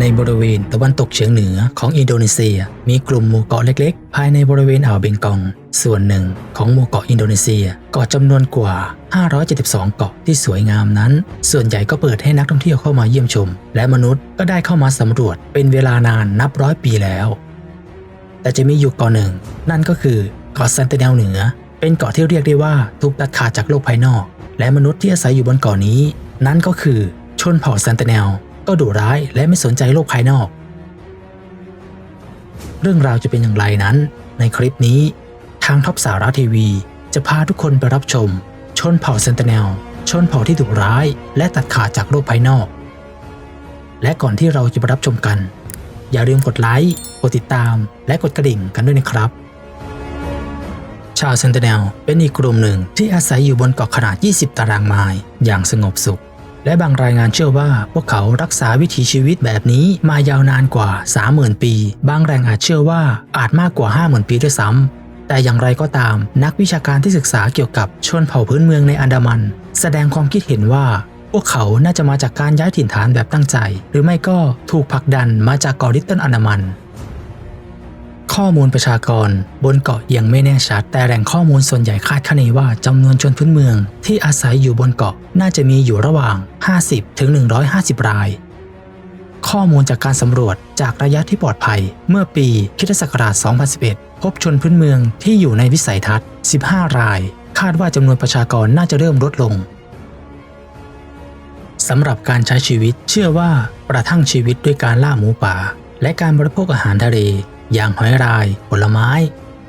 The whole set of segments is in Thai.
ในบริเวณตะวันตกเฉียงเหนือของอินโดนีเซีย มีกลุ่มหมู่เกาะเล็กๆ ภายในบริเวณอ่าวเบงกอง ส่วนหนึ่งของหมู่เกาะอินโดนีเซียเกาะจำนวนกว่า 572 เกาะที่สวยงามนั้น ส่วนใหญ่ก็เปิดให้นักท่องเที่ยวเข้ามาเยี่ยมชม และมนุษย์ก็ได้เข้ามาสำรวจเป็นเวลานานนับร้อยปีแล้ว แต่จะมีอยู่เกาะหนึ่ง นั่นก็คือเกาะเซนเตเนลเหนือ เป็นเกาะที่เรียกได้ว่าถูกตัดขาดจากโลกภายนอก และมนุษย์ที่อาศัยอยู่บนเกาะนี้ นั่นก็คือชนเผ่าเซนเตเนล ก็ดุร้ายและไม่สนใจโลกภายนอก เรื่องราวจะเป็นอย่างไรนั้น ในคลิปนี้ ทางท็อปสาระทีวี จะพาทุกคนไปรับชม ชนเผ่าเซนเตเนลชนเผ่าที่ดุร้าย และตัดขาดจากโลกภายนอก และก่อนที่เราจะไปรับชมกัน อย่าลืมกดไลค์กดติดตาม และกดกระดิ่งกันด้วยนะครับชาวเซนเตเนลเป็นอีกกลุ่มหนึ่งที่อาศัยอยู่บนเกาะขนาด 20 ตารางไมล์อย่างสงบสุข และบางรายงานเชื่อว่าพวกเขารักษาวิถีชีวิตแบบนี้มายาวนานกว่า 30,000 ปี บางแรงอาจเชื่อว่าอาจมากกว่า 50,000 ปีด้วยซ้ำ แต่อย่างไรก็ตาม นักวิชาการที่ศึกษาเกี่ยวกับชนเผ่าพื้นเมืองในอันดามัน แสดงความคิดเห็นว่า พวกเขาน่าจะมาจากการย้ายถิ่นฐานแบบตั้งใจ หรือไม่ก็ถูกผลักดันมาจากเกาะลิตเติ้ลอันดามัน ข้อมูลประชากร บนเกาะยังไม่แน่ชัด แต่แหล่งข้อมูลส่วนใหญ่คาดคะเนว่าจำนวนชนพื้นเมือง ที่อาศัยอยู่บนเกาะน่าจะมีอยู่ระหว่าง 50 ถึง 150 ราย ข้อมูลจากการสำรวจจากระยะที่ปลอดภัย เมื่อปีคิศักราช 2011 พบชนพื้นเมืองที่อยู่ในวิสัยทัศน์ 15 ราย คาดว่าจำนวนประชากรน่าจะเริ่มลดลงสำหรับการใช้ชีวิตเชื่อว่าประทังชีวิตด้วยการล่าหมูป่า และการบริโภคอาหารทะเล อย่างหอยราย ผลไม้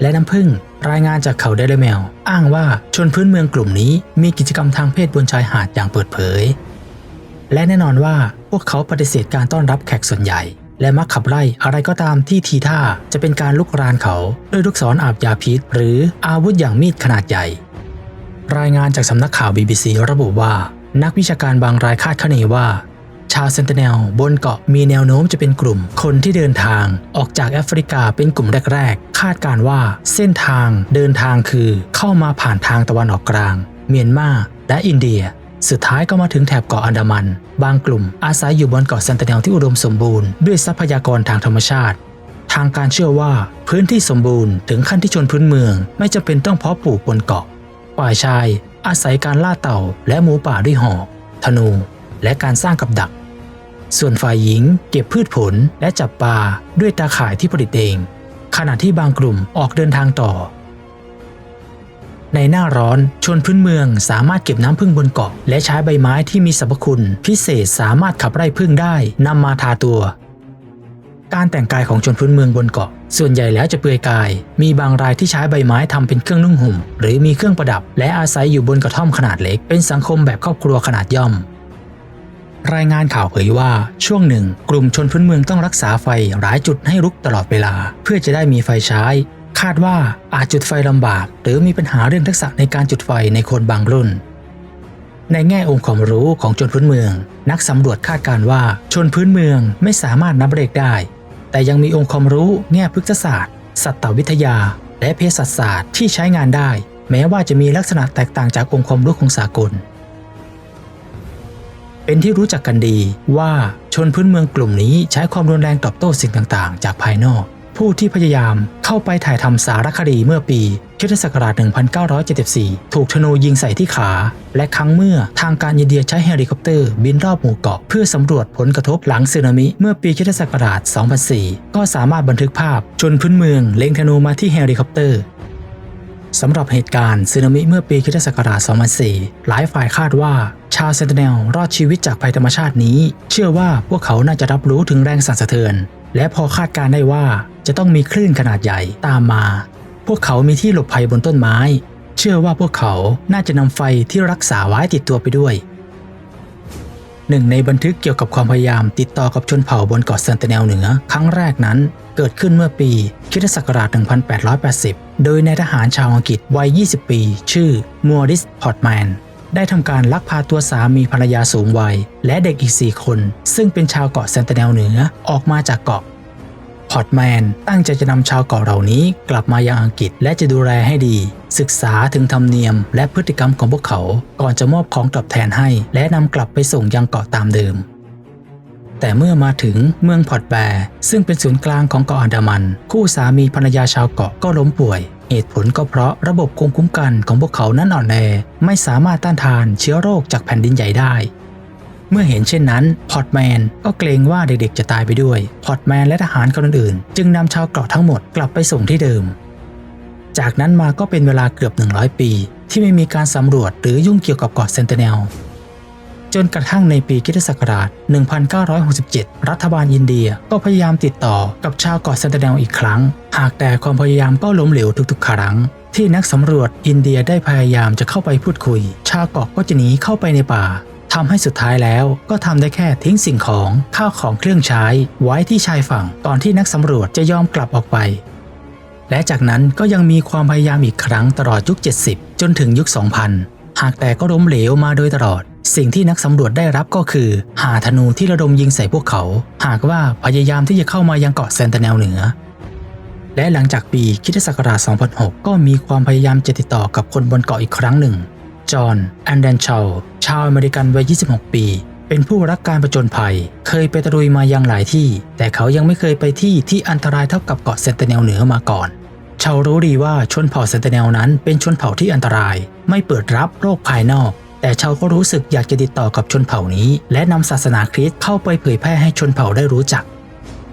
และน้ำผึ้งรายงานจากเขาเดลเมล อ้างว่าชนพื้นเมืองกลุ่มนี้มีกิจกรรมทางเพศบนชายหาดอย่างเปิดเผย และแน่นอนว่าพวกเขาปฏิเสธการต้อนรับแขกส่วนใหญ่ และมักขับไล่อะไรก็ตามที่ทีท่าจะเป็นการลุกรานเขาด้วยลูกศรอาบยาพิษ หรืออาวุธอย่างมีดขนาดใหญ่ รายงานจากสำนักข่าว BBC ระบุว่า นักวิชาการบางรายคาดคะเนว่า ชาวเซนติเนลบนเกาะมีแนวโน้มจะเป็นกลุ่มคนที่เดินทางออกจากแอฟริกาเป็นกลุ่มแรก ๆ คาดการว่าเส้นทางเดินทางคือเข้ามาผ่านทางตะวันออกกลาง เมียนมาและอินเดีย สุดท้ายก็มาถึงแถบเกาะอันดามัน บางกลุ่มอาศัยอยู่บนเกาะเซนติเนลที่อุดมสมบูรณ์ด้วยทรัพยากรทางธรรมชาติ ทางการเชื่อว่าพื้นที่สมบูรณ์ถึงขั้นที่ชนพื้นเมือง ไม่จำเป็นต้องเพาะปลูกบนเกาะฝ่ายชาย อาศัยการล่าเต่าและหมูป่าด้วยหอกธนู และการสร้างกับดัก ส่วนฝ่ายหญิงเก็บพืชผลและจับปลาด้วยตาข่ายที่ผลิตเอง ขณะที่บางกลุ่มออกเดินทางต่อ ในหน้าร้อนชนพื้นเมืองสามารถเก็บน้ำพึ่งบนเกาะ และใช้ใบไม้ที่มีสรรพคุณ พิเศษสามารถขับไล่พึ่งได้นำมาทาตัวการแต่งกายของชนพื้นเมืองบนเกาะ ส่วนใหญ่แล้วจะเปลือยกาย มีบางรายที่ใช้ใบไม้ทำเป็นเครื่องนุ่งห่ม หรือมีเครื่องประดับ และอาศัยอยู่บนกระท่อมขนาดเล็ก เป็นสังคมแบบครอบครัวขนาดย่อม รายงานข่าวเผยว่าช่วงหนึ่ง กลุ่มชนพื้นเมืองต้องรักษาไฟหลายจุดให้รุกตลอดเวลา เพื่อจะได้มีไฟใช้ คาดว่าอาจจุดไฟลำบาก หรือมีปัญหาเรื่องทักษะในการจุดไฟในคนบางรุ่น ในแง่องค์ความรู้ของชนพื้นเมือง นักสำรวจคาดการว่าชนพื้นเมืองไม่สามารถนับเลขได้ แต่ยังมีองค์ความรู้แง่พฤกษศาสตร์ สัตววิทยา และเภสัชศาสตร์ที่ใช้งานได้ แม้ว่าจะมีลักษณะแตกต่างจากองค์ความรู้ของสากล เป็นที่รู้จักกันดีว่าชนพื้นเมืองกลุ่มนี้ใช้ความรุนแรงตอบโต้สิ่งต่างๆ จากภายนอก ผู้ที่พยายามเข้าไปถ่ายทำสารคดีเมื่อปีคิศักราช 1974 ถูกธนูยิงใส่ที่ขา และครั้งเมื่อทางการอินเดียใช้เฮลิคอปเตอร์บินรอบหมู่เกาะเพื่อสำรวจผลกระทบหลังสึนามิ เมื่อปีคิศักราช 2004 ก็สามารถบันทึกภาพชนพื้นเมืองเล็งธนูมาที่เฮลิคอปเตอร์ สำหรับเหตุการณ์สึนามิเมื่อปีคริสตศักราช2004 หลายฝ่ายคาดว่าชาวเซนติเนลรอดชีวิตจากภัยธรรมชาตินี้ เชื่อว่าพวกเขาน่าจะรับรู้ถึงแรงสั่นสะเทือน และพอคาดการได้ว่าจะต้องมีคลื่นขนาดใหญ่ตามมา พวกเขามีที่หลบภัยบนต้นไม้ เชื่อว่าพวกเขาน่าจะนำไฟที่รักษาไว้ติดตัวไปด้วยหนึ่งในบันทึกเกี่ยวกับความพยายามติดต่อกับชนเผ่าบนเกาะเซนติเนลเหนือครั้งแรกนั้น เกิดขึ้นเมื่อปีคริสตศักราช 1880 โดยนายทหารชาวอังกฤษวัย 20 ปี ชื่อมัวริส พอร์ตแมน ได้ทำการลักพาตัวสามีภรรยาสูงวัย และเด็กอีก 4 คน ซึ่งเป็นชาวเกาะเซนตเนลเหนือออกมาจากเกาะพอร์ตแมนตั้งใจจะนำชาวเกาะเหล่านี้กลับมายังอังกฤษและจะดูแลให้ดี ศึกษาถึงธรรมเนียมและพฤติกรรมของพวกเขา ก่อนจะมอบของตอบแทนให้ และนำกลับไปส่งยังเกาะตามเดิม แต่เมื่อมาถึงเมืองพอร์ตแบร์ซึ่งเป็นศูนย์กลางของเกาะอันดามัน คู่สามีภรรยาชาวเกาะก็ล้มป่วย เหตุผลก็เพราะระบบภูมิคุ้มกันของพวกเขานั้นอ่อนแอไม่สามารถต้านทานเชื้อโรคจากแผ่นดินใหญ่ได้ เมื่อเห็นเช่นนั้นพอตแมนก็เกรงว่าเด็กๆจะตายไปด้วย พอตแมนและทหารคนอื่นๆจึงนำชาวเกาะทั้งหมดกลับไปส่งที่เดิม จากนั้นมาก็เป็นเวลาเกือบ 100 ปี ที่ไม่มีการสำรวจหรือยุ่งเกี่ยวกับเกาะเซนติเนล จนกระทั่งในปีคริสตศักราช 1967 รัฐบาลอินเดียก็พยายามติดต่อกับชาวเกาะเซนติเนลอีกครั้ง หากแต่ความพยายามก็ล้มเหลวทุกๆ ครั้ง ที่นักสำรวจอินเดียได้พยายามจะเข้าไปพูดคุย ชาวเกาะก็จะหนีเข้าไปในป่าทำให้สุดท้ายแล้วก็ทำได้แค่ทิ้งสิ่งของข้าวของเครื่องใช้ ไว้ที่ชายฝั่งก่อนที่นักสำรวจจะยอมกลับออกไป และจากนั้นก็ยังมีความพยายามอีกครั้งตลอดยุค 70 จนถึงยุค 2000 หากแต่ก็ล้มเหลวมาโดยตลอด สิ่งที่นักสำรวจได้รับก็คือ หาธนูที่ระดมยิงใส่พวกเขา หากว่าพยายามที่จะเข้ามายังเกาะเซนติเนลเหนือ และหลังจากปีคริสตศักราช 2006 ก็มีความพยายามจะติดต่อกับคนบนเกาะอีกครั้งหนึ่ง จอห์นแอนเดนชาชาวอเมริกันวัย 26 ปี เป็นผู้รักการประจนภัย เคยไปตะลุยมายังหลายที่ แต่เขายังไม่เคยไปที่ที่อันตรายเท่ากับเกาะเซนติเนลเหนือมาก่อนชาวรู้ดีว่าชนเผ่าเซนติเนลนั้นเป็นชนเผ่าที่อันตราย ไม่เปิดรับโรคภายนอก แต่ชาวก็รู้สึกอยากจะติดต่อกับชนเผ่านี้ และนำศาสนาคริสต์เข้าไปเผยแพร่ให้ชนเผ่าได้รู้จัก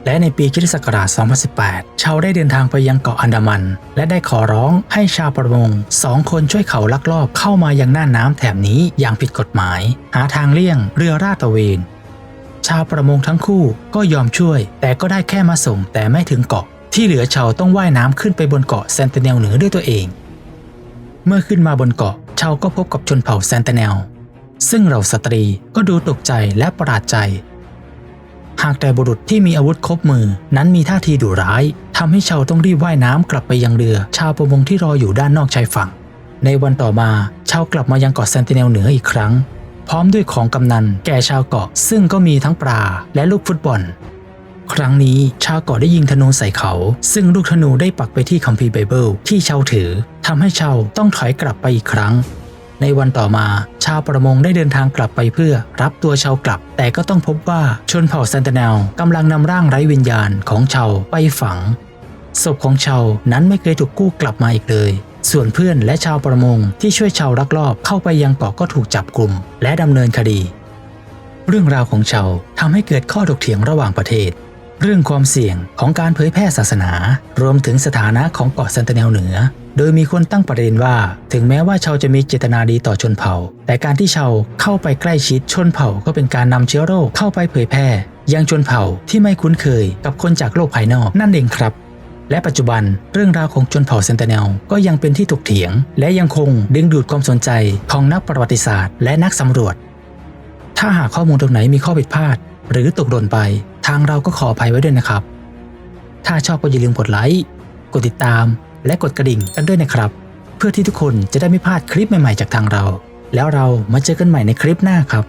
และในปีคิศกราช2018 ชาวได้เดินทางไปยังเกาะอันดามัน และได้ขอร้องให้ชาวประมงสองคนช่วยเขาลักลอบเข้ามายังน่านน้ำแถบนี้อย่างผิดกฎหมาย หาทางเลี่ยงเรือราดตระเวนชาวประมงทั้งคู่ก็ยอมช่วย แต่ก็ได้แค่มาส่งแต่ไม่ถึงเกาะ ที่เหลือชาวต้องว่ายน้ำขึ้นไปบนเกาะเซนติเนลเหนือด้วยตัวเอง เมื่อขึ้นมาบนเกาะ ชาวก็พบกับชนเผ่าเซนตเนล ซึ่งเราสตรีก็ดูตกใจและประหลาดใจ หากแต่บุรุษที่มีอาวุธครบมือนั้นมีท่าทีดุร้ายทำให้ชาวต้องรีบว่ายน้ำกลับไปยังเรือ ชาวประมงที่รออยู่ด้านนอกชายฝั่ง ในวันต่อมาชาวกลับมายังเกาะเซนติเนลเหนืออีกครั้ง พร้อมด้วยของกำนันแก่ชาวเกาะซึ่งก็มีทั้งปลาและลูกฟุตบอล ครั้งนี้ชาวเกาะได้ยิงธนูใส่เขา ซึ่งลูกธนูได้ปักไปที่คัมภีร์ไบเบิลที่ชาวถือทำให้ชาวต้องถอยกลับไปอีกครั้ง ในวันต่อมา ชาวประมงได้เดินทางกลับไปเพื่อรับตัวชาวกลับ แต่ก็ต้องพบว่าชนเผ่าเซนติเนลกำลังนำร่างไร้วิญญาณของชาวไปฝัง ศพของชาวนั้นไม่เคยถูกกู้กลับมาอีกเลยส่วนเพื่อนและชาวประมงที่ช่วยชาวลักลอบเข้าไปยังเกาะก็ถูกจับกลุ่ม และดำเนินคดี เรื่องราวของชาวทำให้เกิดข้อถกเถียงระหว่างประเทศ เรื่องความเสี่ยงของการเผยแพร่ศาสนา รวมถึงสถานะของเกาะเซนตเนลเหนือ โดยมีคนตั้งประเด็นว่า ถึงแม้ว่าชาวจะมีเจตนาดีต่อชนเผ่า แต่การที่ชาวเข้าไปใกล้ชิดชนเผ่าก็เป็นการนำเชื้อโรคเข้าไปเผยแพร่ยังชนเผ่าที่ไม่คุ้นเคยกับคนจากโลกภายนอกนั่นเองครับ และปัจจุบันเรื่องราวของชนเผ่าเซนตเนลก็ยังเป็นที่ถกเถียง และยังคงดึงดูดความสนใจของนักประวัติศาสตร์ และนักสำรวจ ถ้าหากข้อมูลตรงไหนมีข้อผิดพลาด หรือตกหล่นไป ทางเราก็ขออภัยไว้ด้วยนะครับ ถ้าชอบก็อย่าลืมกดไลค์กดติดตาม และกดกระดิ่งกันด้วยนะครับ เพื่อที่ทุกคนจะได้ไม่พลาดคลิปใหม่ๆจากทางเรา แล้วเรามาเจอกันใหม่ในคลิปหน้าครับ